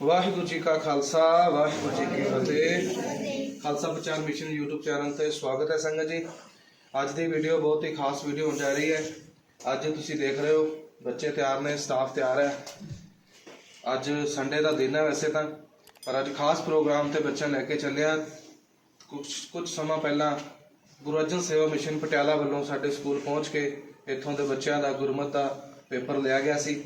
ਵਾਹਿਗੁਰੂ ਜੀ ਕਾ ਖਾਲਸਾ, ਵਾਹਿਗੁਰੂ ਜੀ ਕੀ ਫਤਿਹ। ਖਾਲਸਾ ਪ੍ਰਚਾਰ mission YouTube channel ਤੇ ਸਵਾਗਤ ਹੈ ਸੰਗਤ ਜੀ। ਅੱਜ ਦੀ ਵੀਡੀਓ ਬਹੁਤ ਹੀ ਖਾਸ ਵੀਡੀਓ ਹੋਣ ਜਾ ਰਹੀ ਹੈ। ਅੱਜ ਤੁਸੀਂ ਦੇਖ ਰਹੇ ਹੋ, ਬੱਚੇ ਤਿਆਰ ਨੇ ਸਟਾਫ ਤਿਆਰ ਹੈ। ਅੱਜ ਸੰਡੇ ਦਾ ਦਿਨ ਹੈ ਵੈਸੇ ਤਾਂ, ਪਰ ਅੱਜ ਖਾਸ ਪ੍ਰੋਗਰਾਮ ਤੇ ਬੱਚਿਆਂ ਲੈ ਕੇ ਚੱਲਿਆ ਕੁਝ ਕੁਝ ਸਮਾਂ ਪਹਿਲਾਂ ਗੁਰੂ ਅਰਜਨ ਸੇਵਾ ਮਿਸ਼ਨ ਪਟਿਆਲਾ ਵੱਲੋਂ ਸਾਡੇ ਸਕੂਲ ਪਹੁੰਚ ਕੇ ਇੱਥੋਂ ਦੇ ਬੱਚਿਆਂ ਦਾ ਗੁਰਮਤ ਦਾ ਪੇਪਰ ਲਿਆ ਗਿਆ ਸੀ,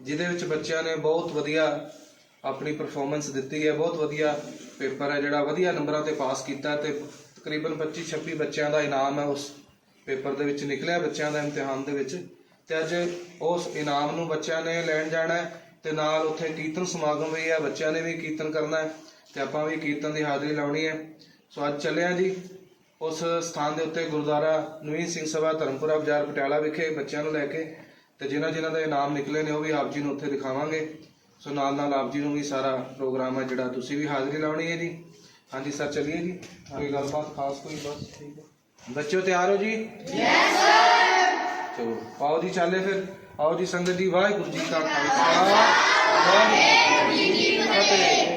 ਜਿਹਦੇ ਵਿੱਚ ਬੱਚਿਆਂ ਨੇ ਬਹੁਤ ਵਧੀਆ ਆਪਣੀ ਪਰਫਾਰਮੈਂਸ ਦਿੱਤੀ ਹੈ। ਬਹੁਤ ਵਧੀਆ ਪੇਪਰ ਹੈ ਜਿਹੜਾ। ਵਧੀਆ ਨੰਬਰਾਂ ਤੇ ਪਾਸ ਕੀਤਾ ਤੇ ਤਕਰੀਬਨ 25 26 ਬੱਚਿਆਂ ਦਾ ਇਨਾਮ ਹੈ ਉਸ ਪੇਪਰ ਦੇ ਵਿੱਚ। ਨਿਕਲਿਆ ਬੱਚਿਆਂ ਦਾ ਇਮਤਿਹਾਨ ਦੇ ਵਿੱਚ ਤੇ ਅੱਜ ਉਸ ਇਨਾਮ ਨੂੰ ਬੱਚਿਆਂ ਨੇ ਲੈਣ ਜਾਣਾ ਹੈ ਤੇ ਨਾਲ ਉੱਥੇ ਕੀਰਤਨ ਸਮਾਗਮ ਵੀ ਹੈ। ਬੱਚਿਆਂ ਨੇ ਵੀ ਕੀਰਤਨ ਕਰਨਾ ਹੈ ਤੇ ਆਪਾਂ ਵੀ ਕੀਰਤਨ ਦੀ ਹਾਜ਼ਰੀ ਲਾਉਣੀ ਹੈ। ਸੋ ਅੱਜ ਚੱਲਿਆ ਜੀ ਉਸ ਸਥਾਨ ਦੇ ਉੱਤੇ, ਗੁਰਦੁਆਰਾ ਨਵੀਨ ਸਿੰਘ ਸਭਾ, ਧਰਮਪੁਰਾ ਬਾਜ਼ਾਰ, ਪਟਿਆਲਾ ਵਿਖੇ ਬੱਚਿਆਂ ਨੂੰ ਲੈ ਕੇ ਤੇ ਜਿਨ੍ਹਾਂ ਜਿਨ੍ਹਾਂ ਦੇ ਇਨਾਮ ਨਿਕਲੇ ਨੇ ਉਹ ਵੀ ਆਪ ਜੀ ਨੂੰ ਉੱਥੇ ਦਿਖਾਵਾਂਗੇ। ਸੋ ਨਾਲ ਨਾਲ ਆਪ ਜੀ ਨੂੰ ਵੀ ਸਾਰਾ ਪ੍ਰੋਗਰਾਮ ਹੈ ਜਿਹੜਾ ਤੁਸੀਂ ਵੀ ਹਾਜ਼ਰੀ ਲਾਉਣੀ ਹੈ ਜੀ। ਹਾਂਜੀ ਸਰ ਚਲਿਏ ਜੀ। ਕੋਈ ਗੱਲਬਾਤ ਖਾਸ ਕੋਈ ਬਸ ਠੀਕ ਹੈ। ਬੱਚਿਓ ਤਿਆਰ ਹੋ ਜੀ? ਯੈਸ ਸਰ ਚਲੋ ਆਓ ਜੀ ਚੱਲੇ ਫਿਰ। ਆਓ ਜੀ ਸੰਗਤ ਜੀ ਵਾਹਿਗੁਰੂ ਜੀ ਕਾ ਖਾਲਸਾ। ਵਾਹਿਗੁਰੂ ਜੀ ਕੀ ਫਤਿਹ।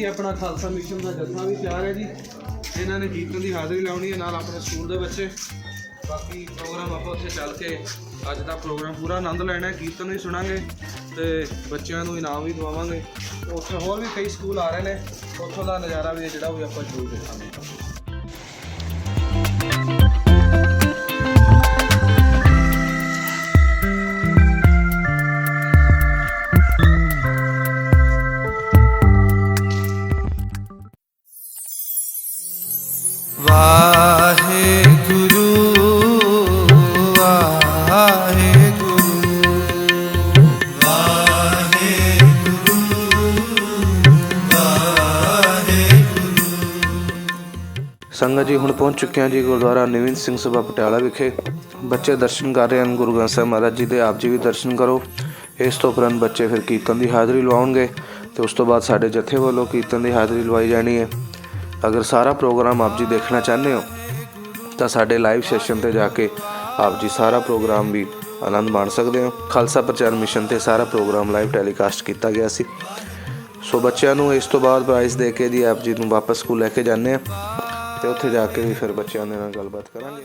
ਜੀ ਆਪਣਾ ਖਾਲਸਾ ਮਿਸ਼ਨ ਦਾ ਜਥਾ ਵੀ ਤਿਆਰ ਹੈ ਜੀ। ਇਹਨਾਂ ਨੇ ਕੀਰਤਨ ਦੀ ਹਾਜ਼ਰੀ ਲਾਉਣੀ ਹੈ ਨਾਲ ਆਪਣੇ ਸਕੂਲ ਦੇ ਬੱਚੇ। ਬਾਕੀ ਪ੍ਰੋਗਰਾਮ ਆਪਾਂ ਉੱਥੇ ਚੱਲ ਕੇ ਅੱਜ ਦਾ ਪ੍ਰੋਗਰਾਮ ਪੂਰਾ ਆਨੰਦ ਲੈਣਾ ਹੈ, ਕੀਰਤਨ ਵੀ ਸੁਣਾਂਗੇ ਤੇ ਬੱਚਿਆਂ ਨੂੰ ਇਨਾਮ ਵੀ ਦਵਾਵਾਂਗੇ। ਉੱਥੇ ਹੋਰ ਵੀ ਕਈ ਸਕੂਲ ਆ ਰਹੇ ਨੇ। ਉੱਥੋਂ ਦਾ ਨਜ਼ਾਰਾ ਵੀ ਹੈ ਜਿਹੜਾ ਉਹ ਆਪਾਂ ਜ਼ਰੂਰ ਦੇਖਾਂਗੇ। ਸੰਗਤ ਜੀ, ਹੁਣ ਪਹੁੰਚ ਚੁੱਕੇ ਹਾਂ ਜੀ ਗੁਰਦੁਆਰਾ ਨਿਵਿੰਦ ਸਿੰਘ ਸਭਾ ਪਟਿਆਲਾ ਵਿਖੇ। ਬੱਚੇ ਦਰਸ਼ਨ ਕਰ ਰਹੇ ਹਨ, ਗੁਰੂ ਗ੍ਰੰਥ ਸਾਹਿਬ ਮਹਾਰਾਜ ਜੀ ਦੇ ਆਪ ਜੀ ਵੀ ਦਰਸ਼ਨ ਕਰੋ। ਇਸ ਤੋਂ ਉਪਰੰਤ ਬੱਚੇ ਫਿਰ ਕੀਰਤਨ ਦੀ ਹਾਜ਼ਰੀ ਲਵਾਉਣਗੇ ਤੇ ਉਸ ਤੋਂ ਬਾਅਦ ਸਾਡੇ ਜਥੇ ਵੱਲੋਂ ਕੀਰਤਨ ਦੀ ਹਾਜ਼ਰੀ ਲਵਾਈ ਜਾਣੀ ਹੈ। ਅਗਰ ਸਾਰਾ ਪ੍ਰੋਗਰਾਮ ਆਪ ਜੀ ਦੇਖਣਾ ਚਾਹੁੰਦੇ ਹੋ, ਤਾਂ ਸਾਡੇ ਲਾਈਵ ਸੈਸ਼ਨ ਤੇ ਜਾ ਕੇ ਆਪ ਜੀ ਸਾਰਾ ਪ੍ਰੋਗਰਾਮ ਵੀ ਆਨੰਦ ਮਾਣ ਸਕਦੇ ਹੋ। ਖਾਲਸਾ ਪ੍ਰਚਾਰ ਮਿਸ਼ਨ ਤੇ ਸਾਰਾ ਪ੍ਰੋਗਰਾਮ ਲਾਈਵ ਟੈਲੀਕਾਸਟ ਕੀਤਾ ਗਿਆ ਸੀ। ਸੋ ਬੱਚਿਆਂ ਨੂੰ ਇਸ ਤੋਂ ਬਾਅਦ ਪ੍ਰਾਈਜ਼ ਦੇ ਕੇ ਜੀ ਆਪ ਜੀ ਨੂੰ ਵਾਪਸ ਸਕੂਲ ਲੈ ਕੇ ਜਾਂਦੇ ਆ ਤੇ ਉੱਥੇ ਜਾ ਕੇ ਵੀ ਫਿਰ ਬੱਚਿਆਂ ਦੇ ਨਾਲ ਗੱਲਬਾਤ ਕਰਾਂਗੇ।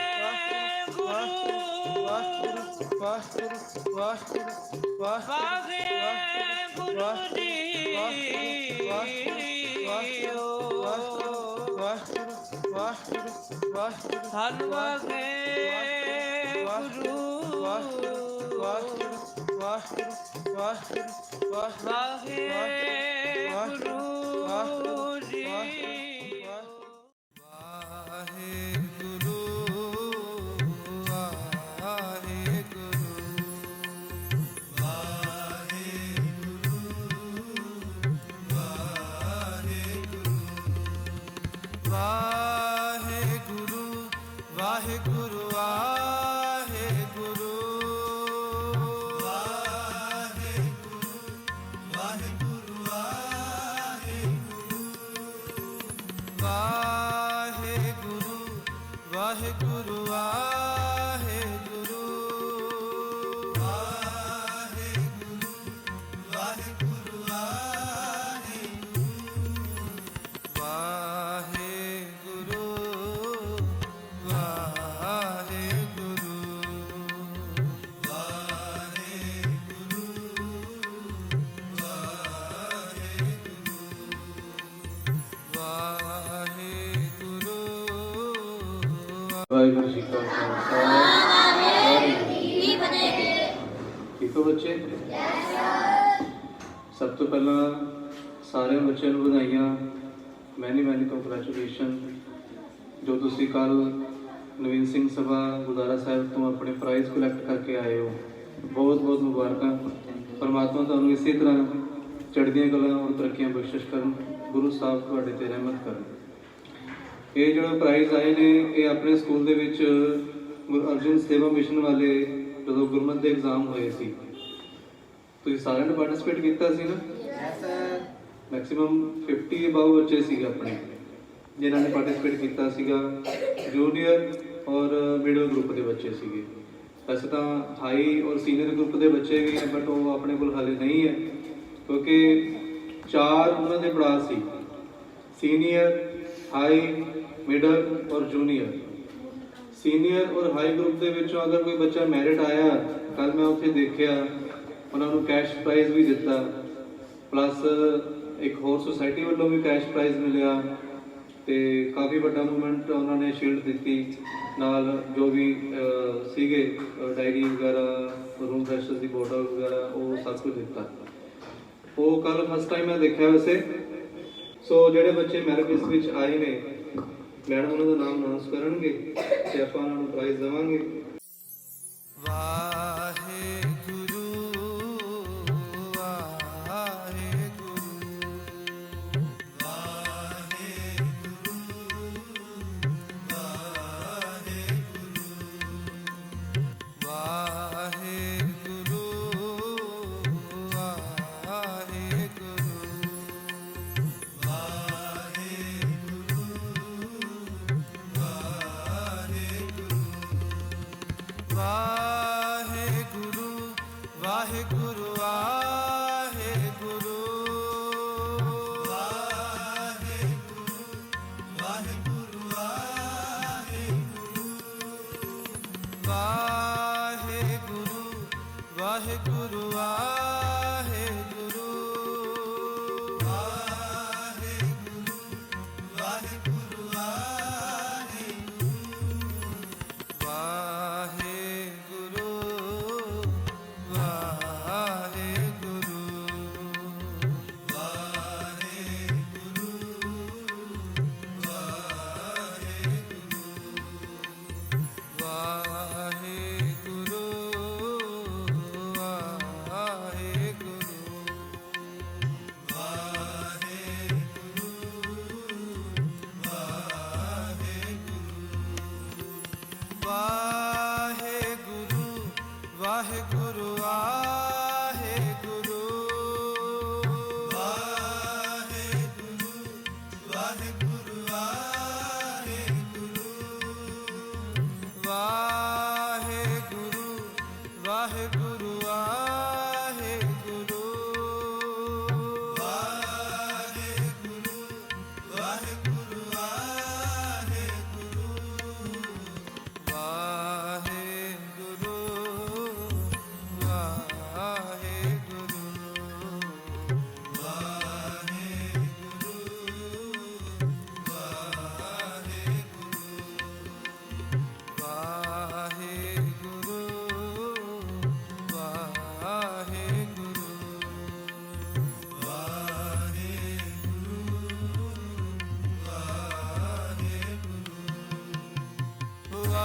ਗੁਰੂ ਵਾਹਿਗੁਰੂ ਵਾਹਿਗੁਰੂ ਵਾਹਿਗੁਰੂ ਗੁਰੂ ਜੀ ਵਾਹਿਗੁਰੂ ਵਾਹਿਗੁਰੂ ਵਾਹਿਗੁਰੂ ਸਾਨੂੰ ਵਾਗੇ ਗੁਰੂ ਵਾਹਿਗੁਰੂ ਵਾਹਿਗੁਰੂ ਵਾਹਿਗੁਰੂ ਵਾਹਿਗੁਰੂ ਵਾਹਿਗੁਰੂ fly. ਵਾਹਿਗੁਰੂ ਜੀ ਕਾ ਖਾਲਸਾ ਵਾਹਿਗੁਰੂ ਜੀ ਠੀਕ ਹੋ ਬੱਚੇ? ਸਭ ਤੋਂ ਪਹਿਲਾਂ ਸਾਰੇ ਬੱਚਿਆਂ ਨੂੰ ਵਧਾਈਆਂ। ਮੈਨੀ ਮੈਨੀ ਕੰਗ੍ਰੈਚੁਲੇਸ਼ਨ ਜੋ ਤੁਸੀਂ ਕੱਲ ਨਵੀਨ ਸਿੰਘ ਸਭਾ ਗੁਰਦਾਰਾ ਸਾਹਿਬ ਤੋਂ ਆਪਣੇ ਪ੍ਰਾਈਜ਼ ਕਲੈਕਟ ਕਰਕੇ ਆਏ ਹੋ। ਬਹੁਤ ਬਹੁਤ ਮੁਬਾਰਕਾਂ। ਪਰਮਾਤਮਾ ਤੁਹਾਨੂੰ ਇਸੇ ਤਰ੍ਹਾਂ ਚੜ੍ਹਦੀਆਂ ਕਲਾ ਔਰ ਤਰੱਕੀਆਂ ਬਖਸ਼ਿਸ਼ ਕਰਨ। ਗੁਰੂ ਸਾਹਿਬ ਤੁਹਾਡੇ ਤੇ ਰਹਿਮਤ ਕਰਨ। ਇਹ ਜਿਹੜੇ ਪ੍ਰਾਈਜ਼ ਆਏ ਨੇ ਇਹ ਆਪਣੇ ਸਕੂਲ ਦੇ ਵਿੱਚ ਗੁਰੂ ਅਰਜਨ ਸੇਵਾ ਮਿਸ਼ਨ ਵਾਲੇ ਜਦੋਂ ਗੁਰਮਤਿ ਦੇ ਐਗਜ਼ਾਮ ਹੋਏ ਸੀ। ਤੁਸੀਂ ਸਾਰਿਆਂ ਨੇ ਪਾਰਟਿਸਿਪੇਟ ਕੀਤਾ ਸੀ ਨਾ? ਮੈਕਸਿਮਮ 50 ਅਬਾਊ ਬੱਚੇ ਸੀਗੇ ਆਪਣੇ ਜਿਨ੍ਹਾਂ ਨੇ ਪਾਰਟਿਸਿਪੇਟ ਕੀਤਾ ਸੀਗਾ। ਜੂਨੀਅਰ ਔਰ ਮਿਡਲ ਗਰੁੱਪ ਦੇ ਬੱਚੇ ਸੀਗੇ। ਵੈਸੇ ਤਾਂ ਹਾਈ ਔਰ ਸੀਨੀਅਰ ਗਰੁੱਪ ਦੇ ਬੱਚੇ ਵੀ ਹੈ ਬਟ ਉਹ ਆਪਣੇ ਕੋਲ ਹਾਲੇ ਨਹੀਂ ਹੈ ਕਿਉਂਕਿ ਚਾਰ ਉਹਨਾਂ ਦੇ ਪੜਾਅ ਸੀ। ਸੀਨੀਅਰ ਹਾਈ ਮਿਡਲ ਔਰ ਜੂਨੀਅਰ ਸੀਨੀਅਰ ਔਰ ਹਾਈ ਗਰੁੱਪ ਦੇ ਵਿੱਚੋਂ ਅਗਰ ਕੋਈ ਬੱਚਾ ਮੈਰਿਟ ਆਇਆ ਕੱਲ ਮੈਂ ਉੱਥੇ ਦੇਖਿਆ, ਉਹਨਾਂ ਨੂੰ ਕੈਸ਼ ਪ੍ਰਾਈਜ਼ ਵੀ ਦਿੱਤਾ। ਪਲੱਸ ਇੱਕ ਹੋਰ ਸੁਸਾਇਟੀ ਵੱਲੋਂ ਵੀ ਕੈਸ਼ ਪ੍ਰਾਈਜ਼ ਮਿਲਿਆ ਤੇ ਕਾਫੀ ਵੱਡਾ ਮੂਵਮੈਂਟ ਉਹਨਾਂ ਨੇ ਸ਼ੀਲਡ ਦਿੱਤੀ। ਨਾਲ ਜੋ ਵੀ ਸੀਗੇ ਡਾਇਰੀ ਵਗੈਰਾ ਰੂਮ ਫਰੈਸ਼ਨਰ ਦੀ ਬੋਟਲ ਵਗੈਰਾ, ਉਹ ਸਭ ਕੁਝ ਦਿੱਤਾ। ਉਹ ਕੱਲ ਫਸਟ ਟਾਈਮ ਮੈਂ ਦੇਖਿਆ ਵੈਸੇ। ਸੋ ਜਿਹੜੇ ਬੱਚੇ ਮੈਰਿਟ ਵਿੱਚ ਆਏ ਨੇ ਮੈਡਮ ਉਹਨਾਂ ਦਾ ਨਾਮ ਅਨਾਉਂਸ ਕਰਨਗੇ ਤੇ ਆਪਾਂ ਉਹਨਾਂ ਨੂੰ ਪ੍ਰਾਈਜ਼ ਦੇਵਾਂਗੇ। ਵਾਹਿਗੁਰੂ ਵਾਹਿਗੁਰੂ ਵਾਹਿਗੁਰੂ ਵਾਹਿਗੁਰੂ ਵਾਹਿਗੁਰੂ।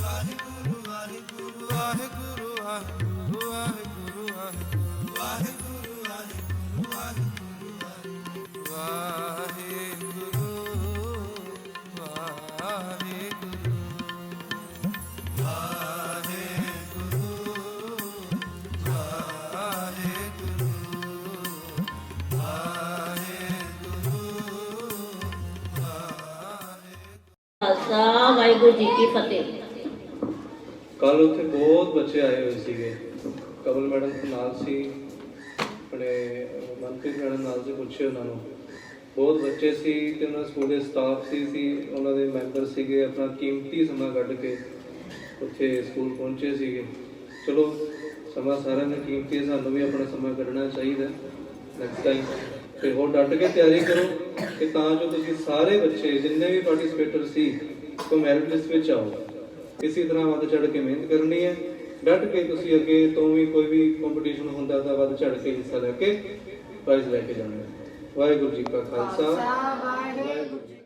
ਵਾਹਿਗੁਰੂ ਵਾਹਿਗੁਰੂ ਵਾਹਿਗੁਰੂ ਵਾਹਿਗੁਰੂ ਵਾਹਿਗੁਰੂ ਖਾਲਸਾ ਵਾਹਿਗੁਰੂ ਜੀ ਕੀ ਫਤਿਹ। ਕੱਲ ਉੱਥੇ ਬਹੁਤ ਬੱਚੇ ਆਏ ਹੋਏ ਸੀਗੇ। ਕਮਲ ਮੈਡਮ ਨਾਲ ਸੀ, ਆਪਣੇ ਮਨਪ੍ਰੀਤ ਮੈਡਮ ਨਾਲ ਸੀ ਪੁੱਛੇ ਉਹਨਾਂ ਨੂੰ। ਬਹੁਤ ਬੱਚੇ ਸੀ ਤੇ ਉਹਨਾਂ ਸਕੂਲ ਦੇ ਸਟਾਫ ਸੀ ਸੀ, ਉਹਨਾਂ ਦੇ ਮੈਂਬਰ ਸੀਗੇ, ਆਪਣਾ ਕੀਮਤੀ ਸਮਾਂ ਕੱਢ ਕੇ ਉੱਥੇ ਸਕੂਲ ਪਹੁੰਚੇ ਸੀਗੇ। ਚਲੋ, ਸਮਾਂ ਸਾਰਿਆਂ ਨੇ ਕੀਮਤੀ ਸਾਨੂੰ ਵੀ ਆਪਣਾ ਸਮਾਂ ਕੱਢਣਾ ਚਾਹੀਦਾ ਨੈਕਸਟ ਟਾਈਮ ਤੇ ਹੋਰ ਡਟ ਕੇ ਤਿਆਰੀ ਕਰੋ ਕਿ ਤਾਂ ਜੋ ਤੁਸੀਂ ਸਾਰੇ ਬੱਚੇ, ਜਿੰਨੇ ਵੀ ਪਾਰਟਿਸਿਪੇਟਰ ਸੀ ਉਹ ਮੈਰਿਟ ਲਿਸਟ ਵਿੱਚ ਆਓ। ਇਸੇ ਤਰ੍ਹਾਂ ਵੱਧ ਚੜ ਕੇ ਮਿਹਨਤ ਕਰਨੀ ਹੈ। ਡਟ ਕੇ ਤੁਸੀਂ ਅੱਗੇ ਤੋਂ ਵੀ ਕੋਈ ਵੀ ਕੰਪੀਟੀਸ਼ਨ ਹੁੰਦਾ ਤਾਂ ਵੱਧ ਚੜ ਕੇ ਹਿੱਸਾ ਲੈ ਕੇ ਪ੍ਰਾਈਜ਼ ਲੈ ਕੇ ਜਾਣਾ ਵਾਹਿਗੁਰੂ ਜੀ ਕਾ ਖਾਲਸਾ, ਵਾਹਿਗੁਰੂ ਜੀ